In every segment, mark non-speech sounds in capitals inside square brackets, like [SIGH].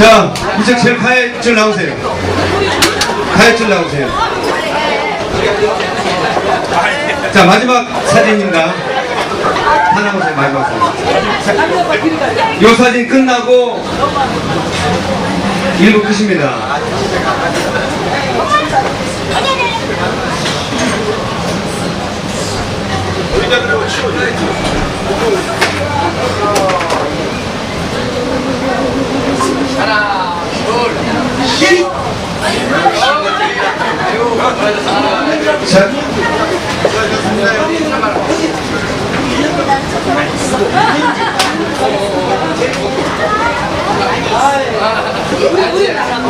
자, 이제 제 가해줄 나오세요. 가해줄 나오세요. 자, 마지막 사진입니다. 하나 보세요, 마지막 사진. 이 사진 끝나고 1부 끝입니다. 하나, 둘, 셋. 자,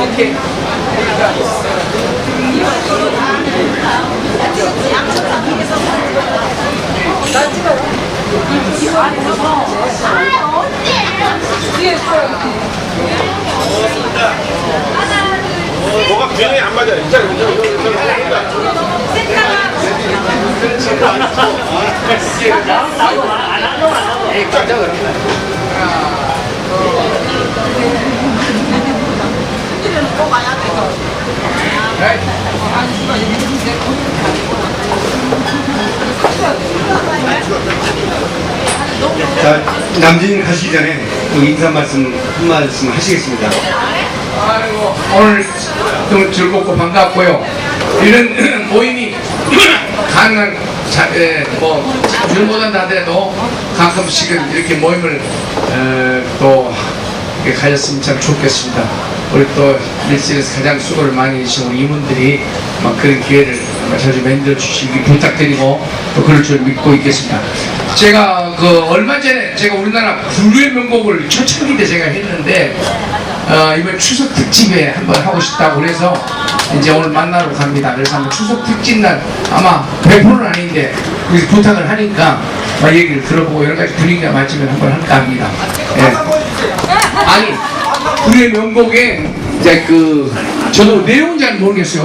오케이. 균형이 안 맞아요. 놀랐네. 자, 남진 가시기 전에 또 인사 말씀, 한 말씀 하시겠습니다. 아이고, 오늘 좀 즐겁고 반갑고요. 이런 [CLEARS THROAT] 모임이 [CLEARS THROAT] 가능한 자, 에, 뭐, 자주 못한다 하더라도 가끔씩은 이렇게 모임을 에, 또 이렇게 가졌으면 참 좋겠습니다. 우리 또 일선에서 가장 수고를 많이 해주신 우리 임원들이 막 그런 기회를 자주 만들어 주시기 부탁드리고 또 그럴 줄 믿고 있겠습니다. 제가 그 얼마 전에 제가 우리나라 불후의 명곡을 초창기 때 제가 했는데 어, 이번 추석 특집에 한번 하고 싶다고 그래서 이제 오늘 만나러 갑니다. 그래서 한번 추석 특집 날 아마 100%는 아닌데 여기서 부탁을 하니까 막 얘기를 들어보고 여러 가지 분위기가 맞으면 한번 할까 합니다. 예. 아니, 우리의 명곡에 이제 그 저도 내용은 잘 모르겠어요.